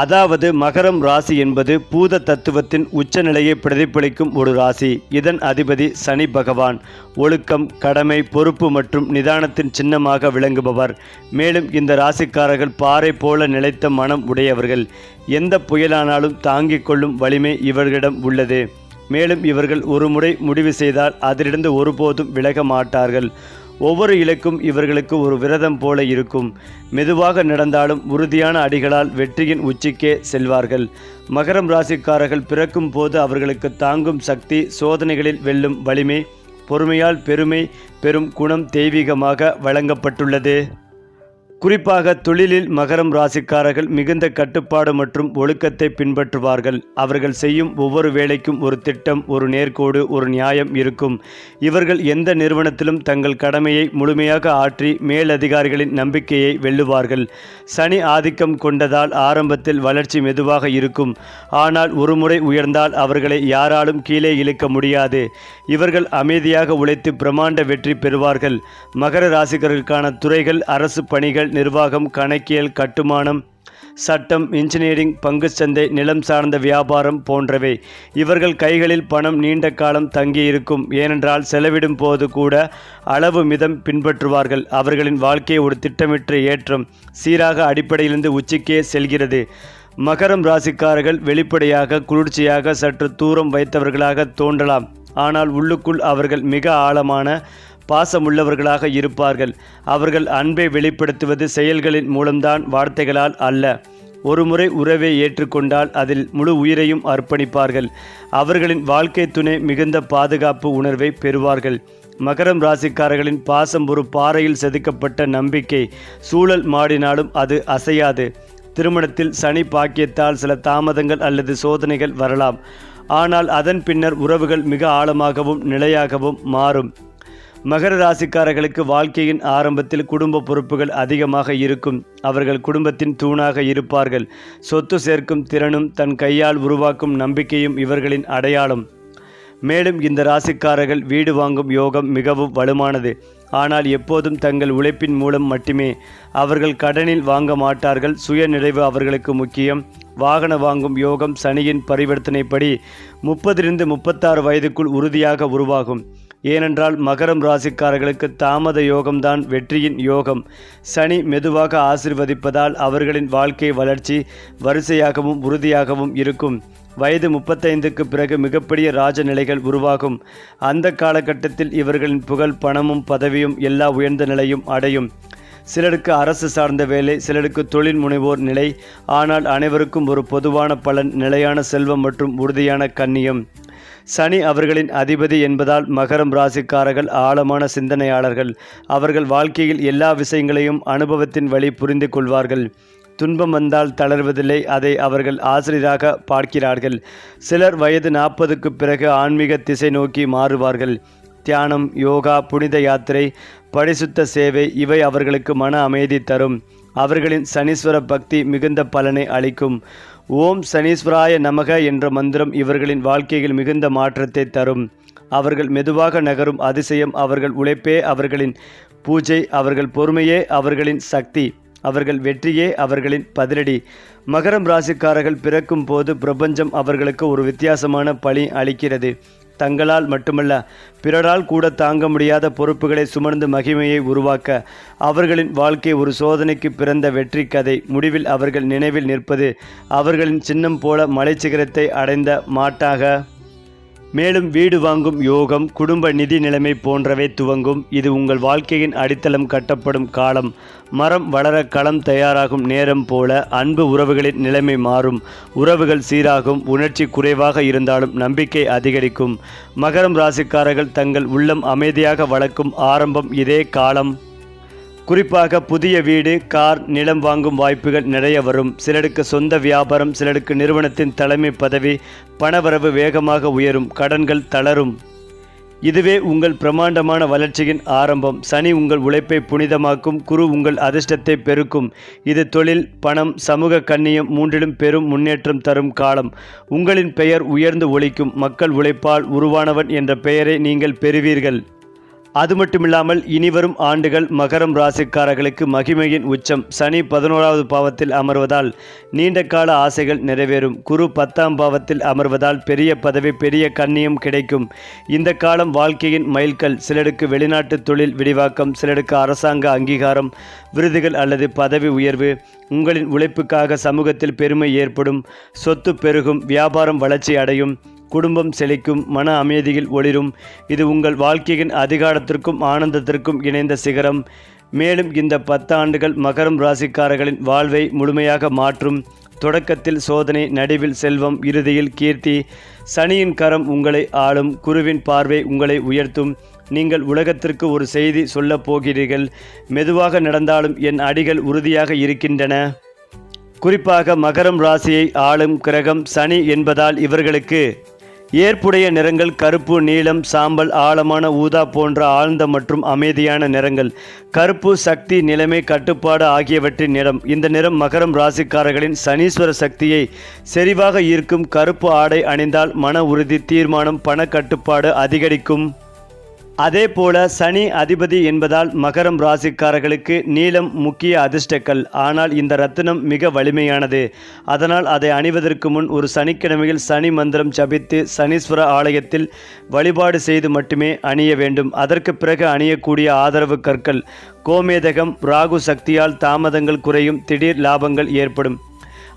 அதாவது மகரம் ராசி என்பது பூத தத்துவத்தின் உச்சநிலையை பிரதிபலிக்கும் ஒரு ராசி. இதன் அதிபதி சனி பகவான். ஒழுக்கம் கடமை பொறுப்பு மற்றும் நிதானத்தின் சின்னமாக விளங்குபவர். மேலும் இந்த ராசிக்காரர்கள் பாறை போல நிலைத்த மனம் உடையவர்கள். எந்த புயலானாலும் தாங்கிக் கொள்ளும் வலிமை இவர்களிடம் உள்ளது. மேலும் இவர்கள் ஒரு முறை முடிவு செய்தால் அதிலிருந்து ஒருபோதும் விலக மாட்டார்கள். ஒவ்வொரு இலக்கும் இவர்களுக்கு ஒரு விரதம் போல இருக்கும். மெதுவாக நடந்தாலும் உறுதியான அடிகளால் வெற்றியின் உச்சிக்கே செல்வார்கள். மகரம் ராசிக்காரர்கள் பிறக்கும் போது அவர்களுக்கு தாங்கும் சக்தி சோதனைகளில் வெல்லும் வலிமை பொறுமையால் பெருமை பெரும் குணம் தெய்வீகமாக வழங்கப்பட்டுள்ளது. குறிப்பாக தொழிலில் மகரம் ராசிக்காரர்கள் மிகுந்த கட்டுப்பாடு மற்றும் ஒழுக்கத்தை பின்பற்றுவார்கள். அவர்கள் செய்யும் ஒவ்வொரு வேலைக்கும் ஒரு திட்டம் ஒரு நேர்கோடு ஒரு நியாயம் இருக்கும். இவர்கள் எந்த நிறுவனத்திலும் தங்கள் கடமையை முழுமையாக ஆற்றி மேலதிகாரிகளின் நம்பிக்கையை வெல்லுவார்கள். சனி ஆதிக்கம் கொண்டதால் ஆரம்பத்தில் வளர்ச்சி மெதுவாக இருக்கும். ஆனால் ஒருமுறை உயர்ந்தால் அவர்களை யாராலும் கீழே இழுக்க முடியாது. இவர்கள் அமைதியாக உழைத்து பிரமாண்ட வெற்றி பெறுவார்கள். மகர ராசிகர்களுக்கான துறைகள் அரசு பணிகள் நிர்வாகம் கணக்கியல் கட்டுமானம் சட்டம் இன்ஜினியரிங் பங்குச்சந்தை நிலம் சார்ந்த வியாபாரம் போன்றவை. இவர்கள் கைகளில் பணம் நீண்ட காலம் தங்கியிருக்கும். ஏனென்றால் செலவிடும் போது கூட அளவு மிதம் பின்பற்றுவார்கள். அவர்களின் வாழ்க்கையை ஒரு திட்டமிட்டு ஏற்றம். சீராக அடிப்படையிலிருந்து உச்சிக்கே செல்கிறது. மகரம் ராசிக்காரர்கள் வெளிப்படையாக குளிர்ச்சியாக சற்று தூரம் வைத்தவர்களாக தோன்றலாம். ஆனால் உள்ளுக்குள் அவர்கள் மிக ஆழமான பாசமுள்ளவர்களாக இருப்பார்கள். அவர்கள் அன்பை வெளிப்படுத்துவது செயல்களின் மூலம்தான் வார்த்தைகளால் அல்ல. ஒருமுறை உறவை ஏற்றுக்கொண்டால் அதில் முழு உயிரையும் அர்ப்பணிப்பார்கள். அவர்களின் வாழ்க்கை துணை மிகுந்த பாதுகாப்பு உணர்வை பெறுவார்கள். மகரம் ராசிக்காரர்களின் பாசம் ஒரு பாறையில் செதுக்கப்பட்ட நம்பிக்கை. சூழல் மாடினாலும் அது அசையாது. திருமணத்தில் சனி பாக்கியத்தால் சில தாமதங்கள் அல்லது சோதனைகள் வரலாம். ஆனால் அதன் பின்னர் உறவுகள் மிக ஆழமாகவும் நிலையாகவும் மாறும். மகர ராசிக்காரர்களுக்கு வாழ்க்கையின் ஆரம்பத்தில் குடும்ப பொறுப்புகள் அதிகமாக இருக்கும். அவர்கள் குடும்பத்தின் தூணாக இருப்பார்கள். சொத்து சேர்க்கும் திறனும் தன் கையால் உருவாக்கும் நம்பிக்கையும் இவர்களின் அடையாளம். மேலும் இந்த ராசிக்காரர்கள் வீடு வாங்கும் யோகம் மிகவும் வலுவானது ஆனால் எப்போதும் தங்கள் உழைப்பின் மூலம் மட்டுமே. அவர்கள் கடனில் வாங்க மாட்டார்கள். சுயநிறைவு அவர்களுக்கு முக்கியம். வாகன வாங்கும் யோகம் சனியின் பரிவர்த்தனைப்படி முப்பதிலிருந்து முப்பத்தாறு வயதுக்குள் உறுதியாக உருவாகும். ஏனென்றால் மகரம் ராசிக்காரர்களுக்கு தாமத யோகம்தான் வெற்றியின் யோகம். சனி மெதுவாக ஆசிர்வதிப்பதால் அவர்களின் வாழ்க்கை வளர்ச்சி வரிசையாகவும் உறுதியாகவும் இருக்கும். வயது முப்பத்தைந்துக்கு பிறகு மிகப்பெரிய ராஜ நிலைகள் உருவாகும். அந்த காலகட்டத்தில் இவர்களின் புகழ் பணமும் பதவியும் எல்லா உயர்ந்த நிலையும் அடையும். சிலருக்கு அரசு சார்ந்த வேலை சிலருக்கு தொழில் முனைவோர் நிலை. ஆனால் அனைவருக்கும் ஒரு பொதுவான பலன் நிலையான செல்வம் மற்றும் உறுதியான கண்ணியம். சனி அவர்களின் அதிபதி என்பதால் மகரம் ராசிக்காரர்கள் ஆழமான சிந்தனையாளர்கள். அவர்கள் வாழ்க்கையில் எல்லா விஷயங்களையும் அனுபவத்தின் வழி புரிந்து கொள்வார்கள். துன்பம் வந்தால் தளர்வதில்லை அதை அவர்கள் ஆசிரியராக பார்க்கிறார்கள். சிலர் வயது நாற்பதுக்கு பிறகு ஆன்மீக திசை நோக்கி மாறுவார்கள். தியானம் யோகா புனித யாத்திரை பரிசுத்த சேவை இவை அவர்களுக்கு மன அமைதி தரும். அவர்களின் சனீஸ்வர பக்தி மிகுந்த பலனை அளிக்கும். ஓம் சனீஸ்வராய நமக என்ற மந்திரம் இவர்களின் வாழ்க்கையில் மிகுந்த மாற்றத்தை தரும். அவர்கள் மெதுவாக நகரும் அதிசயம் அவர்கள் உழைப்பே அவர்களின் பூஜை அவர்கள் பொறுமையே அவர்களின் சக்தி அவர்கள் வெற்றியே அவர்களின் பதிலடி. மகரம் ராசிக்காரர்கள் பிறக்கும் போது பிரபஞ்சம் அவர்களுக்கு ஒரு வித்தியாசமான பணி அளிக்கிறது. தங்களால் மட்டுமல்ல பிறரால் கூட தாங்க முடியாத பொறுப்புகளை சுமர்ந்து மகிமையை உருவாக்க அவர்களின் வாழ்க்கை ஒரு சோதனைக்கு பிறந்த வெற்றி கதை. முடிவில் அவர்கள் நினைவில் நிற்பது அவர்களின் சின்னம் போல மலைச்சிகரத்தை அடைந்த மாட்டாக. மேலும் வீடு வாங்கும் யோகம் குடும்ப நிதி நிலைமை போன்றவை துவங்கும். இது உங்கள் வாழ்க்கையின் அடித்தளம் கட்டப்படும் காலம். மரம் வளர களம் தயாராகும் நேரம் போல அன்பு உறவுகளின் நிலைமை மாறும். உறவுகள் சீராகும் உணர்ச்சி குறைவாக இருந்தாலும் நம்பிக்கை அதிகரிக்கும். மகரம் ராசிக்காரர்கள் தங்கள் உள்ளம் அமைதியாக வளர்க்கும் ஆரம்பம் இதே காலம். குறிப்பாக புதிய வீடு கார் நிலம் வாங்கும் வாய்ப்புகள் நிறைய வரும். சிலருக்கு சொந்த வியாபாரம் சிலருக்கு நிறுவனத்தின் தலைமை பதவி பணவரவு வேகமாக உயரும் கடன்கள் தளரும். இதுவே உங்கள் பிரமாண்டமான வளர்ச்சியின் ஆரம்பம். சனி உங்கள் உழைப்பை புனிதமாக்கும் குரு உங்கள் அதிர்ஷ்டத்தை பெருக்கும். இது தொழில் பணம் சமூக கண்ணியம் மூன்றிலும் பெரும் முன்னேற்றம் தரும் காலம். உங்களின் பெயர் உயர்ந்து ஒழிக்கும் மக்கள் உழைப்பால் உருவானவன் என்ற பெயரை நீங்கள் பெறுவீர்கள். அது மட்டுமில்லாமல் இனிவரும் ஆண்டுகள் மகரம் ராசிக்காரர்களுக்கு மகிமையின் உச்சம். சனி பதினோராவது பாவத்தில் அமர்வதால் நீண்ட கால ஆசைகள் நிறைவேறும். குரு பத்தாம் பாவத்தில் அமர்வதால் பெரிய பதவி பெரிய கண்ணியம் கிடைக்கும். இந்த காலம் வாழ்க்கையின் மைல்கல். சிலருக்கு வெளிநாட்டு தொழில் விரிவாக்கம் சிலருக்கு அரசாங்க அங்கீகாரம் விருதுகள் அல்லது பதவி உயர்வு. உங்களின் உழைப்புக்காக சமூகத்தில் பெருமை ஏற்படும். சொத்து பெருகும் வியாபாரம் வளர்ச்சி அடையும். குடும்பம் செழிக்கும் மன அமைதியில் ஒளிரும். இது உங்கள் வாழ்க்கையின் அதிகாரத்திற்கும் ஆனந்தத்திற்கும் இணைந்த சிகரம். மேலும் இந்த பத்தாண்டுகள் மகரம் ராசிக்காரர்களின் வாழ்வை முழுமையாக மாற்றும். தொடக்கத்தில் சோதனை நடுவில் செல்வம் இறுதியில் கீர்த்தி. சனியின் கரம் உங்களை ஆளும் குருவின் பார்வை உங்களை உயர்த்தும். நீங்கள் உலகத்திற்கு ஒரு செய்தி சொல்லப் போகிறீர்கள். மெதுவாக நடந்தாலும் என் அடிகள் உறுதியாக இருக்கின்றன. குறிப்பாக மகரம் ராசியை ஆளும் கிரகம் சனி என்பதால் இவர்களுக்கு ஏற்புடைய நிறங்கள் கருப்பு நீலம் சாம்பல் ஆழமான ஊதா போன்ற ஆழ்ந்த மற்றும் அமைதியான நிறங்கள். கருப்பு சக்தி நிலைமை கட்டுப்பாடு ஆகியவற்றின் நிறம். இந்த நிறம் மகரம் ராசிக்காரர்களின் சனீஸ்வர சக்தியை செறிவாக ஈர்க்கும். கருப்பு ஆடை அணிந்தால் மன உறுதி தீர்மானம் பணக்கட்டுப்பாடு அதிகரிக்கும். அதே போல சனி அதிபதி என்பதால் மகரம் ராசிக்காரர்களுக்கு நீலம் முக்கிய அதிர்ஷ்டக்கல். ஆனால் இந்த ரத்தினம் மிக வலிமையானது. அதனால் அதை அணிவதற்கு முன் ஒரு சனிக்கிழமையில் சனி மந்திரம் ஜபித்து சனீஸ்வர ஆலயத்தில் வழிபாடு செய்து மட்டுமே அணிய வேண்டும். அதற்கு பிறகு அணியக்கூடிய ஆதரவு கற்கள். கோமேதகம் ராகு சக்தியால் தாமதங்கள் குறையும் திடீர் லாபங்கள் ஏற்படும்.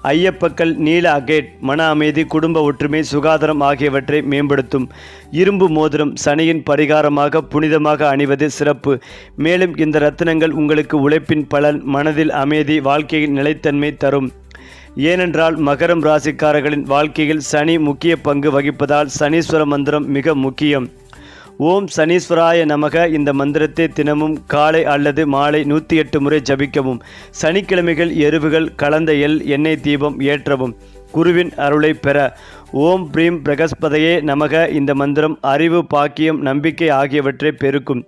ஐயப்பக்கல் நீல அகேட் மன அமைதி குடும்ப ஒற்றுமை சுகாதாரம் ஆகியவற்றை மேம்படுத்தும். இரும்பு மோதிரம் சனியின் பரிகாரமாக புனிதமாக அணிவது சிறப்பு. மேலும் இந்த ரத்தினங்கள் உங்களுக்கு உழைப்பின் பலன் மனதில் அமைதி வாழ்க்கையில் நிலைத்தன்மை தரும். ஏனென்றால் மகரம் ராசிக்காரர்களின் வாழ்க்கையில் சனி முக்கிய பங்கு வகிப்பதால் சனீஸ்வர மந்திரம் மிக முக்கியம். ஓம் சனீஸ்வராய நமக. இந்த மந்திரத்தை தினமும் காலை அல்லது மாலை நூற்றி எட்டு முறை ஜபிக்கவும். சனிக்கிழமைகள் எருவுகள் கலந்த எல் எண்ணெய் தீபம் ஏற்றவும். குருவின் அருளை பெற. ஓம் பிரீம் பிரகஸ்பதையே நமக. இந்த மந்திரம் அறிவு பாக்கியம் நம்பிக்கை ஆகியவற்றை பெருக்கும்.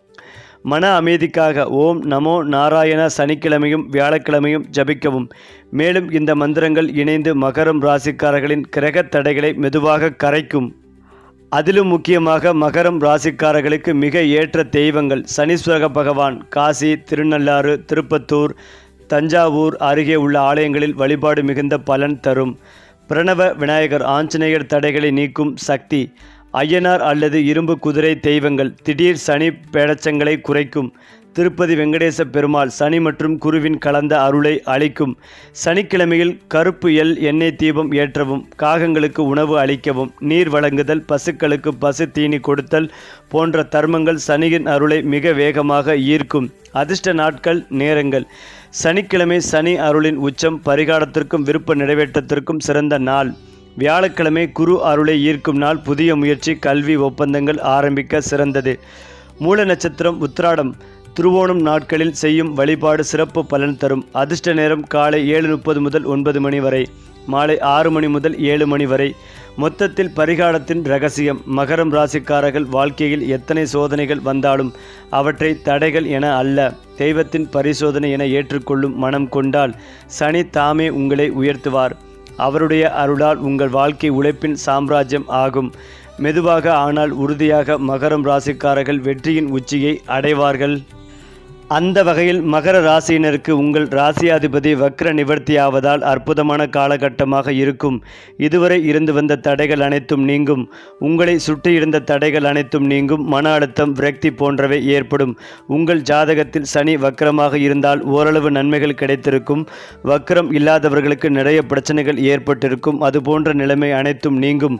மன அமைதிக்காக ஓம் நமோ நாராயண சனிக்கிழமையும் வியாழக்கிழமையும் ஜபிக்கவும். மேலும் இந்த மந்திரங்கள் இணைந்து மகரம் ராசிக்காரர்களின் கிரகத் தடைகளை மெதுவாக கரைக்கும். அதிலும் முக்கியமாக மகரம் ராசிக்காரர்களுக்கு மிக ஏற்ற தெய்வங்கள். சனீஸ்வர பகவான் காசி திருநள்ளாறு திருப்பத்தூர் தஞ்சாவூர் அருகே உள்ள ஆலயங்களில் வழிபாடு மிகுந்த பலன் தரும். பிரணவ விநாயகர் ஆஞ்சநேயர் தடைகளை நீக்கும் சக்தி. ஐயனார் அல்லது இரும்பு குதிரை தெய்வங்கள் திடீர் சனி பேடச்சங்களை குறைக்கும். திருப்பதி வெங்கடேச பெருமாள் சனி மற்றும் குருவின் கலந்த அருளை அளிக்கும் சனிக்கிழமையில் கருப்பு எல் எண்ணெய் தீபம் ஏற்றவும் காகங்களுக்கு உணவு அளிக்கவும் நீர் வழங்குதல் பசுக்களுக்கு பசு தீனி கொடுத்தல் போன்ற தர்மங்கள் சனியின் அருளை மிக வேகமாக ஈர்க்கும். அதிர்ஷ்ட நாட்கள் நேரங்கள். சனிக்கிழமை சனி அருளின் உச்சம் பரிகாரத்திற்கும் விருப்ப நிறைவேற்றத்திற்கும் சிறந்த நாள். வியாழக்கிழமை குரு அருளை ஈர்க்கும் நாள் புதிய முயற்சி கல்வி ஒப்பந்தங்கள் ஆரம்பிக்க சிறந்தது. மூல நட்சத்திரம் உத்திராடம். திருவோணம் நாட்களில் செய்யும் வழிபாடு சிறப்பு பலன் தரும். அதிர்ஷ்ட நேரம் காலை ஏழு முப்பது முதல் ஒன்பது மணி வரை மாலை ஆறு மணி முதல் ஏழு மணி வரை. மொத்தத்தில் பரிகாரத்தின் ரகசியம் மகரம் ராசிக்காரர்கள் வாழ்க்கையில் எத்தனை சோதனைகள் வந்தாலும் அவற்றை தடைகள் என அல்ல. தெய்வத்தின் பரிசோதனை என ஏற்றுக்கொள்ளும் மனம் கொண்டால் சனி தாமே உங்களை உயர்த்துவார். அவருடைய அருளால் உங்கள் வாழ்க்கை உழைப்பின் சாம்ராஜ்யம் ஆகும். மெதுவாக ஆனால் உறுதியாக மகரம் ராசிக்காரர்கள் வெற்றியின் உச்சியை அடைவார்கள். அந்த வகையில் மகர ராசியினருக்கு உங்கள் ராசியாதிபதி வக்ர நிவர்த்தியாவதால் அற்புதமான காலகட்டமாக இருக்கும். இதுவரை இருந்து வந்த தடைகள் அனைத்தும் நீங்கும். உங்களை சுற்றியிருந்த தடைகள் அனைத்தும் நீங்கும். மன அழுத்தம் விரக்தி போன்றவை ஏற்படும். உங்கள் ஜாதகத்தில் சனி வக்ரமாக இருந்தால் ஓரளவு நன்மைகள் கிடைத்திருக்கும். வக்ரம் இல்லாதவர்களுக்கு நிறைய பிரச்சனைகள் ஏற்பட்டிருக்கும். அதுபோன்ற நிலைமை அனைத்தும் நீங்கும்.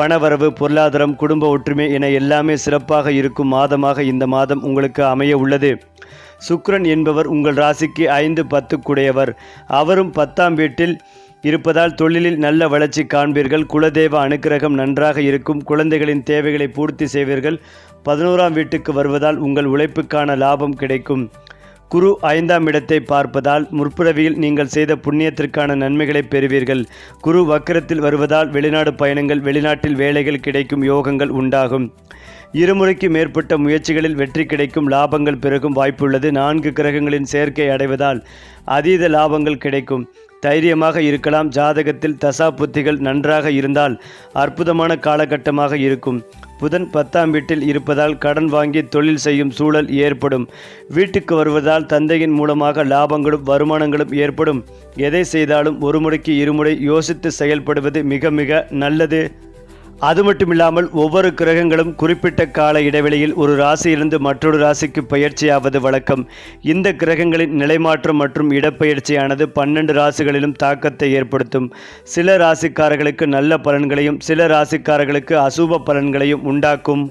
பணவரவு பொருளாதாரம் குடும்ப ஒற்றுமை என எல்லாமே சிறப்பாக இருக்கும் மாதமாக இந்த மாதம் உங்களுக்கு அமைய உள்ளது. சுக்ரன் என்பவர் உங்கள் ராசிக்கு ஐந்து பத்துக்குடையவர். அவரும் பத்தாம் வீட்டில் இருப்பதால் தொழிலில் நல்ல வளர்ச்சி காண்பீர்கள். குலதெய்வ அனுக்கிரகம் நன்றாக இருக்கும். குழந்தைகளின் தேவைகளை பூர்த்தி செய்வீர்கள். பதினோராம் வீட்டுக்கு வருவதால் உங்கள் உழைப்புக்கான லாபம் கிடைக்கும். குரு ஐந்தாம் இடத்தை பார்ப்பதால் முற்பிறவியில் நீங்கள் செய்த புண்ணியத்திற்கான நன்மைகளை பெறுவீர்கள். குரு வக்கரத்தில் வருவதால் வெளிநாடு பயணங்கள் வெளிநாட்டில் வேலைகள் கிடைக்கும் யோகங்கள் உண்டாகும். இருமுறைக்கு மேற்பட்ட முயற்சிகளில் வெற்றி கிடைக்கும் லாபங்கள் பிறகும் வாய்ப்புள்ளது. நான்கு கிரகங்களின் சேர்க்கை அடைவதால் அதீத லாபங்கள் கிடைக்கும். தைரியமாக இருக்கலாம். ஜாதகத்தில் தசா புத்திகள் நன்றாக இருந்தால் அற்புதமான காலகட்டமாக இருக்கும். புதன் பத்தாம் வீட்டில் இருப்பதால் கடன் வாங்கி தொழில் செய்யும் சூழல் ஏற்படும். வீட்டுக்கு வருவதால் தந்தையின் மூலமாக லாபங்களும் வருமானங்களும் ஏற்படும். எதை செய்தாலும் ஒரு முறைக்கு இருமுறை யோசித்து செயல்படுவது மிக மிக நல்லது. அது மட்டுமில்லாமல் ஒவ்வொரு கிரகங்களும் குறிப்பிட்ட கால இடைவெளியில் ஒரு ராசியிலிருந்து மற்றொரு ராசிக்கு பயிற்சியாவது வழக்கம். இந்த கிரகங்களின் நிலைமாற்றம் மற்றும் இடப்பெயர்ச்சியானது பன்னெண்டு ராசிகளிலும் தாக்கத்தை ஏற்படுத்தும். சில ராசிக்காரர்களுக்கு நல்ல பலன்களையும் சில ராசிக்காரர்களுக்கு அசுப பலன்களையும் உண்டாக்கும்.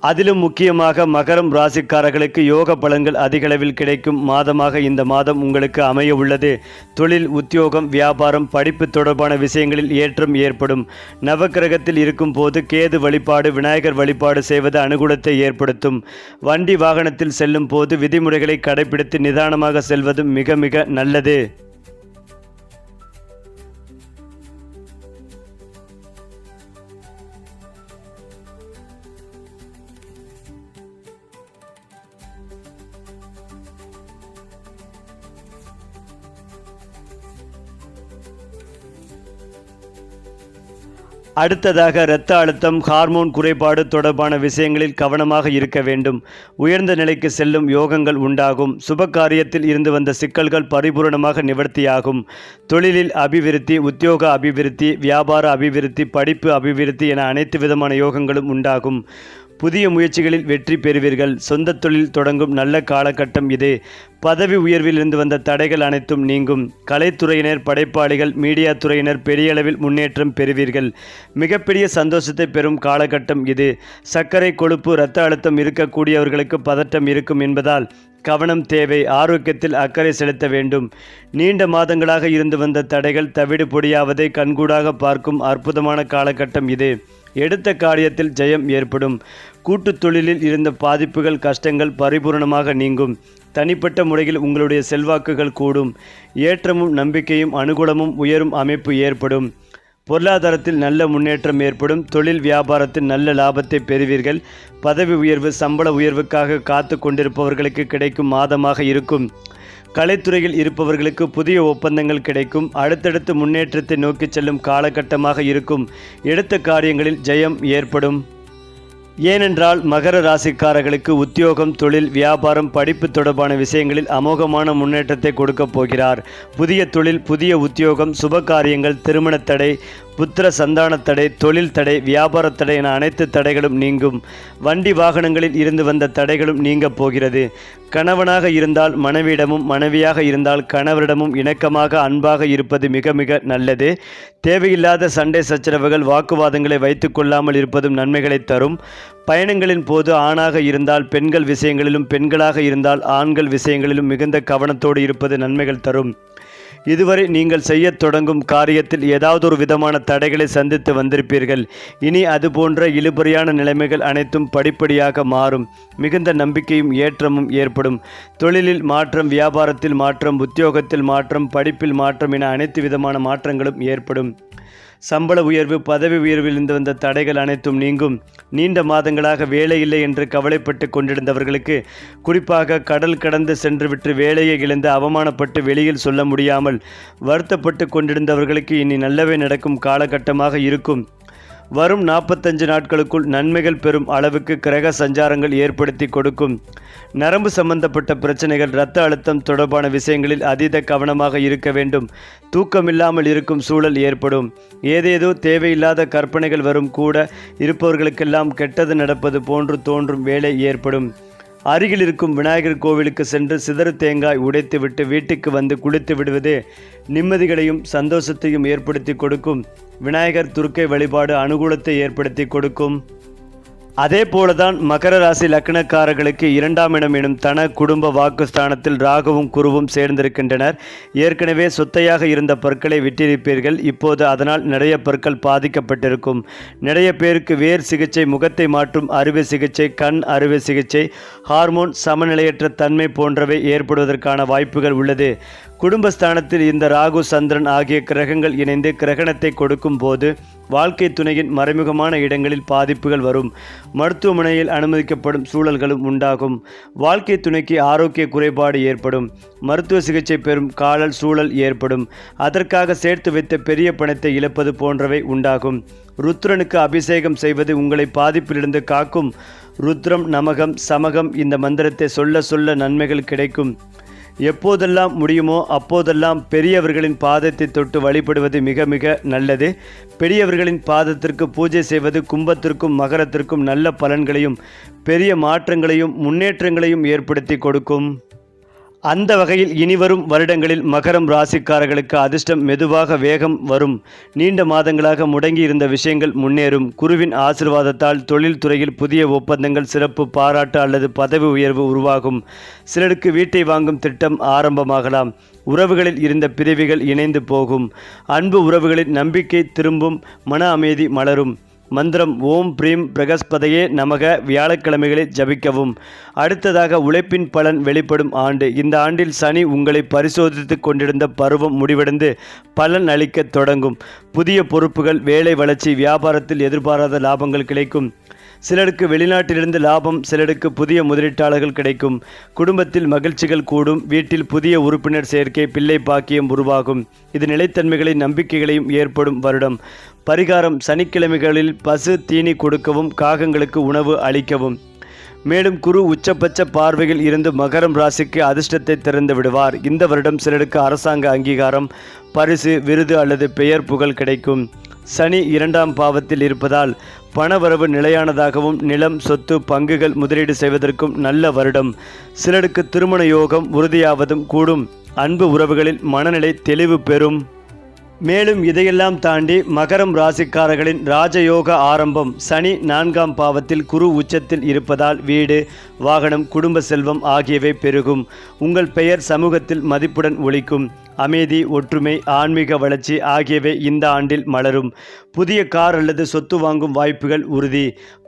அதிலும் முக்கியமாக மகரம் ராசிக்காரர்களுக்கு யோக பலன்கள் அதிகளவில் கிடைக்கும் மாதமாக இந்த மாதம் உங்களுக்கு அமைய உள்ளது. தொழில் உத்தியோகம் வியாபாரம் படிப்பு தொடர்பான விஷயங்களில் ஏற்றம் ஏற்படும். நவக்கிரகத்தில் இருக்கும் போது கேது வழிபாடு விநாயகர் வழிபாடு செய்வது அனுகூலத்தை ஏற்படுத்தும். வண்டி வாகனத்தில் செல்லும் போது விதிமுறைகளை கடைபிடித்து நிதானமாக செல்வதும் மிக மிக நல்லது. அடுத்ததாக இரத்த அழுத்தம் ஹார்மோன் குறைபாடு தொடர்பான விஷயங்களில் கவனமாக இருக்க வேண்டும். உயர்ந்த நிலைக்கு செல்லும் யோகங்கள் உண்டாகும். சுப காரியத்தில் இருந்து வந்த சிக்கல்கள் பரிபூரணமாக நிவர்த்தியாகும். தொழிலில் அபிவிருத்தி உத்தியோக அபிவிருத்தி வியாபார அபிவிருத்தி படிப்பு அபிவிருத்தி என அனைத்து விதமான யோகங்களும் உண்டாகும். புதிய முயற்சிகளில் வெற்றி பெறுவீர்கள். சொந்த தொழில் தொடங்கும் நல்ல காலகட்டம் இது. பதவி உயர்வில் இருந்து வந்த தடைகள் அனைத்தும் நீங்கும். கலைத்துறையினர் படைப்பாளிகள் மீடியா துறையினர் பெரிய அளவில் முன்னேற்றம் பெறுவீர்கள். மிகப்பெரிய சந்தோஷத்தை பெறும் காலகட்டம் இது. சர்க்கரை கொழுப்பு இரத்த அழுத்தம் இருக்கக்கூடியவர்களுக்கு பதட்டம் இருக்கும் என்பதால் கவனம் தேவை ஆரோக்கியத்தில் அக்கறை செலுத்த வேண்டும். நீண்ட மாதங்களாக இருந்து வந்த தடைகள் தவிடு பொடியாவதை கண்கூடாக பார்க்கும் அற்புதமான காலகட்டம் இது. எடுத்த காரியத்தில் ஜெயம் ஏற்படும். கூட்டுத் தொழிலில் இருந்த பாதிப்புகள் கஷ்டங்கள் பரிபூரணமாக நீங்கும். தனிப்பட்ட முறையில் உங்களுடைய செல்வாக்குகள் கூடும். ஏற்றமும் நம்பிக்கையும் அனுகூலமும் உயரும் அமைப்பு ஏற்படும். பொருளாதாரத்தில் நல்ல முன்னேற்றம் ஏற்படும். தொழில் வியாபாரத்தில் நல்ல லாபத்தை பெறுவீர்கள். பதவி உயர்வு சம்பள உயர்வுக்காக காத்து கொண்டிருப்பவர்களுக்கு கிடைக்கும் மாதமாக இருக்கும். கலைத்துறையில் இருப்பவர்களுக்கு புதிய ஒப்பந்தங்கள் கிடைக்கும். அடுத்தடுத்து முன்னேற்றத்தை நோக்கி செல்லும் காலகட்டமாக இருக்கும். எடுத்த காரியங்களில் ஜெயம் ஏற்படும். ஏனென்றால் மகர ராசிக்காரர்களுக்கு உத்தியோகம் தொழில் வியாபாரம் படிப்பு தொடர்பான விஷயங்களில் அமோகமான முன்னேற்றத்தை கொடுக்கப் போகிறார். புதிய தொழில் புதிய உத்தியோகம் சுப காரியங்கள் திருமணத்தடை புத்திர சந்தான தடை தொழில் தடை வியாபார தடை என அனைத்து தடைகளும் நீங்கும். வண்டி வாகனங்களில் இருந்து வந்த தடைகளும் நீங்கப் போகிறது. கணவனாக இருந்தால் மனைவியிடமும் மனைவியாக இருந்தால் கணவரிடமும் இணக்கமாக அன்பாக இருப்பது மிக மிக நல்லது. தேவையில்லாத சண்டை சச்சரவுகள் வாக்குவாதங்களை வைத்து கொள்ளாமல் இருப்பதும் நன்மைகளை தரும். பயணங்களின் போது ஆணாக இருந்தால் பெண்கள் விஷயங்களிலும் பெண்களாக இருந்தால் ஆண்கள் விஷயங்களிலும் மிகுந்த கவனத்தோடு இருப்பது நன்மைகள் தரும். இதுவரை நீங்கள் செய்யத் தொடங்கும் காரியத்தில் ஏதாவது ஒரு விதமான தடைகளை சந்தித்து வந்திருப்பீர்கள். இனி அதுபோன்ற இழுபறியான நிலைமைகள் அனைத்தும் படிப்படியாக மாறும். மிகுந்த நம்பிக்கையும் ஏற்றமும் ஏற்படும். தொழிலில் மாற்றம் வியாபாரத்தில் மாற்றம் உத்தியோகத்தில் மாற்றம் படிப்பில் மாற்றம் என அனைத்து விதமான மாற்றங்களும் ஏற்படும். சம்பள உயர்வு பதவி உயர்வில் இருந்து வந்த தடைகள் அனைத்தும் நீங்கும். நீண்ட மாதங்களாக வேலை இல்லை என்று கவலைப்பட்டு கொண்டிருந்தவர்களுக்கு குறிப்பாக கடல் கடந்து சென்றுவிட்டு வேலையை இழந்து அவமானப்பட்டு வெளியில் சொல்ல முடியாமல் வருத்தப்பட்டு கொண்டிருந்தவர்களுக்கு இனி நல்லவே நடக்கும் காலகட்டமாக இருக்கும். வரும் நாற்பத்தஞ்சு நாட்களுக்குள் நன்மைகள் பெறும் அளவுக்கு கிரக சஞ்சாரங்கள் ஏற்படுத்தி கொடுக்கும். நரம்பு சம்பந்தப்பட்ட பிரச்சனைகள் இரத்த அழுத்தம் தொடர்பான விஷயங்களில் அதீத கவனமாக இருக்க வேண்டும். தூக்கமில்லாமல் இருக்கும் சூழல் ஏற்படும். ஏதேதோ தேவையில்லாத கற்பனைகள் வரும் கூட இருப்பவர்களுக்கெல்லாம் கெட்டது நடப்பது போன்று தோன்றும் வேலை ஏற்படும். அருகில் இருக்கும் விநாயகர் கோவிலுக்கு சென்று சிதறு தேங்காய் உடைத்துவிட்டு வீட்டுக்கு வந்து குளித்து விடுவது நிம்மதிகளையும் சந்தோஷத்தையும் ஏற்படுத்தி கொடுக்கும். விநாயகர் துர்க்கை வழிபாடு அனுகூலத்தை ஏற்படுத்தி கொடுக்கும். அதே போலதான் மகர ராசி லக்னக்காரர்களுக்கு இரண்டாம் இடம் எனும் தன குடும்ப வாக்குஸ்தானத்தில் ராகுவும் குருவும் சேர்ந்திருக்கின்றனர். ஏற்கனவே சொத்தையாக இருந்த பற்களை விட்டிருப்பீர்கள். இப்போது அதனால் நிறைய பொருட்கள் பாதிக்கப்பட்டிருக்கும். நிறைய பேருக்கு வேர் சிகிச்சை முகத்தை மாற்றும் அறுவை சிகிச்சை கண் அறுவை சிகிச்சை ஹார்மோன் சமநிலையற்ற தன்மை போன்றவை ஏற்படுவதற்கான வாய்ப்புகள் உள்ளது. குடும்பஸ்தானத்தில் இந்த ராகு சந்திரன் ஆகிய கிரகங்கள் இணைந்து கிரகணத்தை கொடுக்கும் போது வாழ்க்கை துணையின் மறைமுகமான இடங்களில் பாதிப்புகள் வரும். மருத்துவமனையில் அனுமதிக்கப்படும் சூழல்களும் உண்டாகும். வாழ்க்கை துணைக்கு ஆரோக்கிய குறைபாடு ஏற்படும். மருத்துவ சிகிச்சை பெறும் காலல் சூழல் ஏற்படும். அதற்காக சேர்த்து வைத்த பெரிய பணத்தை இழப்பது போன்றவை உண்டாகும். ருத்ரனுக்கு அபிஷேகம் செய்வது உங்களை பாதிப்பிலிருந்து காக்கும். ருத்ரம் நமகம் சமகம் இந்த மந்திரத்தை சொல்ல சொல்ல நன்மைகள் கிடைக்கும். எப்போதெல்லாம் முடியுமோ அப்போதெல்லாம் பெரியவர்களின் பாதத்தை தொட்டு வழிபடுவது மிக மிக நல்லது. பெரியவர்களின் பாதத்திற்கு பூஜை செய்வது கும்பத்திற்கும் மகரத்திற்கும் நல்ல பலன்களையும் பெரிய மாற்றங்களையும் முன்னேற்றங்களையும் ஏற்படுத்தி கொடுக்கும். அந்த வகையில் இனிவரும் வருடங்களில் மகரம் ராசிக்காரர்களுக்கு அதிர்ஷ்டம் மெதுவாக வேகம் வரும். நீண்ட மாதங்களாக முடங்கி இருந்த விஷயங்கள் முன்னேறும். குருவின் ஆசிர்வாதத்தால் தொழில்துறையில் புதிய ஒப்பந்தங்கள் சிறப்பு பாராட்டு அல்லது பதவி உயர்வு உருவாகும். சிலருக்கு வீட்டை வாங்கும் திட்டம் ஆரம்பமாகலாம். உறவுகளில் இருந்த பிரிவுகள் இணைந்து போகும். அன்பு உறவுகளில் நம்பிக்கை திரும்பும். மன அமைதி மலரும். மந்திரம் ஓம் பிரீம் பிரகஸ்பதையே நமக வியாழக்கிழமைகளில் ஜபிக்கவும். அடுத்ததாக உழைப்பின் பலன் வெளிப்படும் ஆண்டு. இந்த ஆண்டில் சனி உங்களை பரிசோதித்து கொண்டிருந்த பருவம் முடிவடைந்து பலன் அளிக்கத் தொடங்கும். புதிய பொறுப்புகள் வேலை வளர்ச்சி வியாபாரத்தில் எதிர்பாராத லாபங்கள் கிடைக்கும். சிலருக்கு வெளிநாட்டிலிருந்து லாபம் சிலருக்கு புதிய முதலீட்டாளர்கள் கிடைக்கும். குடும்பத்தில் மகிழ்ச்சிகள் கூடும். வீட்டில் புதிய உறுப்பினர் சேர்க்கை பிள்ளை பாக்கியம் உருவாகும். இது நிலைத்தன்மைகளை நம்பிக்கைகளையும் ஏற்படும் வருடம். பரிகாரம் சனிக்கிழமைகளில் பசு தீனி கொடுக்கவும் காகங்களுக்கு உணவு அளிக்கவும். மேலும் குரு உச்சபட்ச பார்வையில் இருந்து மகரம் ராசிக்கு அதிர்ஷ்டத்தை திறந்து விடுவார். இந்த வருடம் சிலருக்கு அரசாங்க அங்கீகாரம் பரிசு விருது அல்லது பெயர் புகழ் கிடைக்கும். சனி இரண்டாம் பாவத்தில் இருப்பதால் பணவரவு நிலையானதாகவும் நிலம் சொத்து பங்குகள் முதலீடு செய்வதற்கும் நல்ல வருடம். சிலருக்கு திருமண யோகம் உறுதியாவதும் கூடும். அன்பு உறவுகளில் மனநிலை தெளிவு பெறும். மேலும் இதையெல்லாம் தாண்டி மகரம் ராசிக்காரர்களின் ராஜயோக ஆரம்பம் சனி நான்காம் பாவத்தில் குரு உச்சத்தில் இருப்பதால் வீடு வாகனம் குடும்ப செல்வம் ஆகியவை பெருகும். உங்கள் பெயர் சமூகத்தில் மதிப்புடன் ஒழிக்கும் அமைதி ஒற்றுமை ஆன்மீக வளர்ச்சி ஆகியவை இந்த ஆண்டில் மலரும். புதிய கார் அல்லது சொத்து வாங்கும் வாய்ப்புகள் உறுதி.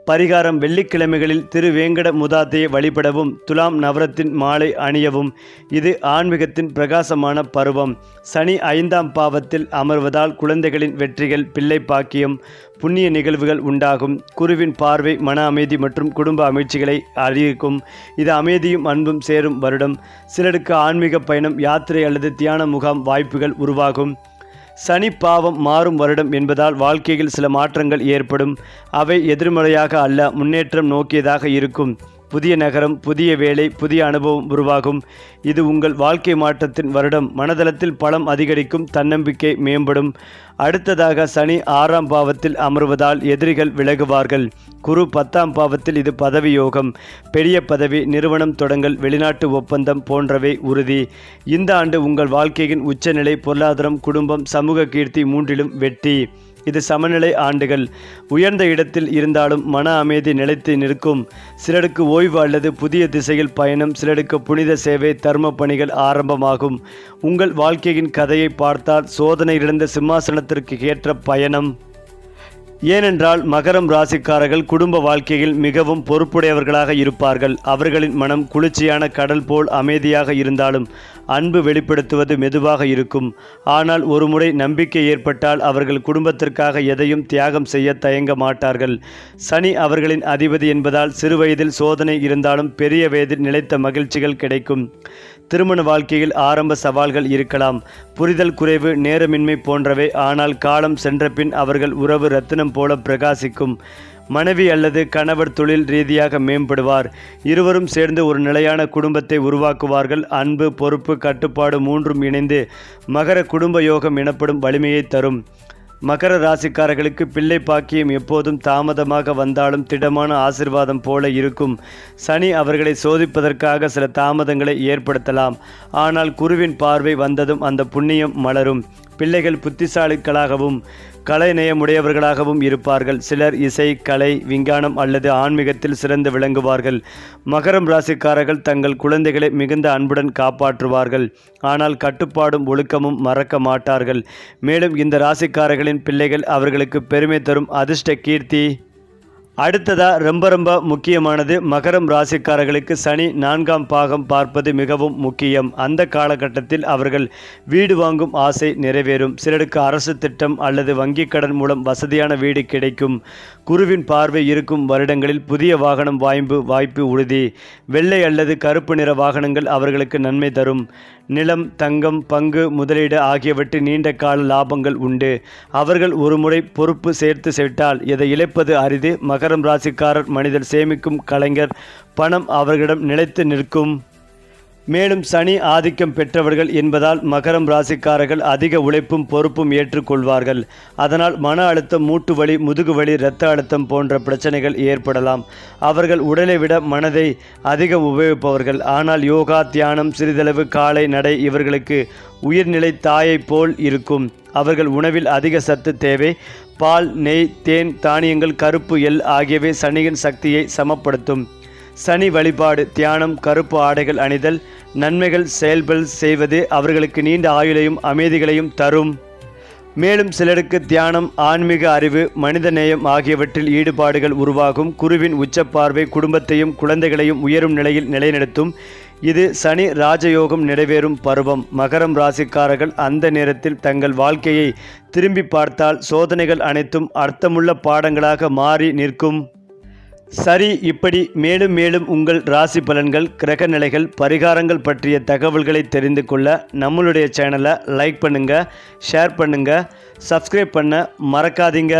பரிகாரம் வெள்ளிக்கிழமைகளில் திரு வேங்கட முதாத்தையை வழிபடவும் துலாம் நவரத்தின் மாலை அணியவும். இது ஆன்மீகத்தின் பிரகாசமான பருவம். சனி ஐந்தாம் பாவத்தில் அமர்வதால் குழந்தைகளின் வெற்றிகள் பிள்ளை பாக்கியம் புண்ணிய நிகழ்வுகள் உண்டாகும். குருவின் பார்வை மன அமைதி மற்றும் குடும்ப அமைச்சிகளை அறிவிக்கும் இது அமைதியும் அன்பும் சேரும் வருடம். சிலருக்கு ஆன்மீக பயணம் யாத்திரை அல்லது தியான முகாம் வாய்ப்புகள் உருவாகும். சனி பாவம் மாறும் வருடம் என்பதால் வாழ்க்கையில் சில மாற்றங்கள் ஏற்படும். அவை எதிர்மறையாக அல்ல முன்னேற்றம் நோக்கியதாக இருக்கும். புதிய நகரம் புதிய வேலை புதிய அனுபவம் உருவாகும். இது உங்கள் வாழ்க்கை மாற்றத்தின் வருடம். மனதளத்தில் பலம் அதிகரிக்கும் தன்னம்பிக்கை மேம்படும். அடுத்ததாக சனி ஆறாம் பாவத்தில் அமர்வதால் எதிரிகள் விலகுவார்கள். குரு பத்தாம் பாவத்தில் இது பதவி யோகம் பெரிய பதவி நிறுவனம் தொடங்கல் வெளிநாட்டு ஒப்பந்தம் போன்றவை உறுதி. இந்த ஆண்டு உங்கள் வாழ்க்கையின் உச்சநிலை பொருளாதாரம் குடும்பம் சமூக கீர்த்தி மூன்றிலும் வெற்றி. இது சமநிலை ஆண்டுகள். உயர்ந்த இடத்தில் இருந்தாலும் மன அமைதி நிலைத்து நிற்கும். சிலருக்கு ஓய்வு அல்லது புதிய திசையில் பயணம் சிலருக்கு புனித சேவை தர்ம பணிகள் ஆரம்பமாகும். உங்கள் வாழ்க்கையின் கதையை பார்த்தால் சோதனையிலிருந்த சிம்மாசனத்திற்கு ஏற்ற பயணம். ஏனென்றால் மகரம் ராசிக்காரர்கள் குடும்ப வாழ்க்கையில் மிகவும் பொறுப்புடையவர்களாக இருப்பார்கள். அவர்களின் மனம் குளிர்ச்சியான கடல் போல் அமைதியாக இருந்தாலும் அன்பு வெளிப்படுத்துவது மெதுவாக இருக்கும். ஆனால் ஒருமுறை நம்பிக்கை ஏற்பட்டால் அவர்கள் குடும்பத்திற்காக எதையும் தியாகம் செய்ய தயங்க மாட்டார்கள். சனி அவர்களின் அதிபதி என்பதால் சிறுவயதில் சோதனை இருந்தாலும் பெரிய வயதில் நிலைத்த மகிழ்ச்சிகள் கிடைக்கும். திருமண வாழ்க்கையில் ஆரம்ப சவால்கள் இருக்கலாம். புரிதல் குறைவு நேரமின்மை போன்றவை ஆனால் காலம் சென்றபின் அவர்கள் உறவு ரத்தினம் போல பிரகாசிக்கும். மனைவி அல்லது கணவர் தொழில் ரீதியாக மேம்படுவார். இருவரும் சேர்ந்து ஒரு நிலையான குடும்பத்தை உருவாக்குவார்கள். அன்பு பொறுப்பு கட்டுப்பாடு மூன்றும் இணைந்து மகர குடும்ப யோகம் எனப்படும் வலிமையை தரும். மகர ராசிக்காரர்களுக்கு பிள்ளை பாக்கியம் எப்போதும் தாமதமாக வந்தாலும் திடமான ஆசிர்வாதம் போல இருக்கும். சனி அவர்களை சோதிப்பதற்காக சில தாமதங்களை ஏற்படுத்தலாம். ஆனால் குருவின் பார்வை வந்ததும் அந்த புண்ணியம் மலரும். பிள்ளைகள் புத்திசாலிகளாகவும் கலை நயமுடையவர்களாகவும் இருப்பார்கள். சிலர் இசை கலை விஞ்ஞானம் அல்லது ஆன்மீகத்தில் சிறந்து விளங்குவார்கள். மகரம் ராசிக்காரர்கள் தங்கள் குழந்தைகளை மிகுந்த அன்புடன் காப்பாற்றுவார்கள். ஆனால் கட்டுப்பாடும் ஒழுக்கமும் மறக்க மாட்டார்கள். மேலும் இந்த ராசிக்காரர்களின் பிள்ளைகள் அவர்களுக்கு பெருமை தரும் அதிர்ஷ்ட கீர்த்தி அடுத்ததாக ரொம்ப ரொம்ப முக்கியமானது மகரம் ராசிக்காரர்களுக்கு சனி நான்காம் பாகம் பார்ப்பது மிகவும் முக்கியம். அந்த காலகட்டத்தில் அவர்கள் வீடு வாங்கும் ஆசை நிறைவேறும். சிலருக்கு அரசு திட்டம் அல்லது வங்கிக் கடன் மூலம் வசதியான வீடு கிடைக்கும். குருவின் பார்வை இருக்கும் வருடங்களில் புதிய வாகனம் வாய்ப்பு வாய்ப்பு உறுதி. வெள்ளை அல்லது கருப்பு நிற வாகனங்கள் அவர்களுக்கு நன்மை தரும். நிலம் தங்கம் பங்கு முதலீடு ஆகியவற்றை நீண்ட கால லாபங்கள் உண்டு. அவர்கள் ஒருமுறை பொறுப்பு சேர்த்து செட்டால் இதை இழப்பது அரிது? மகரம் ராசிக்காரர் மனிதர் சேமிக்கும் கலைஞர் பணம் அவர்களிடம் நிலைத்து நிற்கும். மேலும் சனி ஆதிக்கம் பெற்றவர்கள் என்பதால் மகரம் ராசிக்காரர்கள் அதிக உழைப்பும் பொறுப்பும் ஏற்றுக்கொள்வார்கள். அதனால் மன அழுத்தம் மூட்டு வலி முதுகு வலி இரத்த அழுத்தம் போன்ற பிரச்சனைகள் ஏற்படலாம். அவர்கள் உடலை விட மனதை அதிகம் உபயோகிப்பவர்கள். ஆனால் யோகா தியானம் சிறிதளவு காலை நடை இவர்களுக்கு உயிர்நிலை தாயைப் போல் இருக்கும். அவர்கள் உணவில் அதிக சத்து தேவை. பால் நெய் தேன் தானியங்கள் கருப்பு எல் ஆகியவை சனியின் சக்தியை சமப்படுத்தும். சனி வழிபாடு தியானம் கருப்பு ஆடைகள் அணிதல் நன்மைகள் செயல்பல் செய்வது அவர்களுக்கு நீண்ட ஆயுளையும் அமைதிகளையும் தரும். மேலும் சிலருக்கு தியானம் ஆன்மீக அறிவு மனித நேயம் ஆகியவற்றில் ஈடுபாடுகள் உருவாகும். குருவின் உச்சப்பார்வை குடும்பத்தையும் குழந்தைகளையும் உயரும் நிலையில் நிலைநிறுத்தும். இது சனி ராஜயோகம் நிறைவேறும் பருவம். மகரம் ராசிக்காரர்கள் அந்த நேரத்தில் தங்கள் வாழ்க்கையை திரும்பி பார்த்தால் சோதனைகள் அனைத்தும் அர்த்தமுள்ள பாடங்களாக மாறி நிற்கும். சரி இப்படி மேலும் மேலும் உங்கள் ராசி பலன்கள் கிரக நிலைகள் பரிகாரங்கள் பற்றிய தகவல்களை தெரிந்து கொள்ள நம்மளுடைய சேனலை லைக் பண்ணுங்கள் ஷேர் பண்ணுங்கள் சப்ஸ்கிரைப் பண்ண மறக்காதீங்க.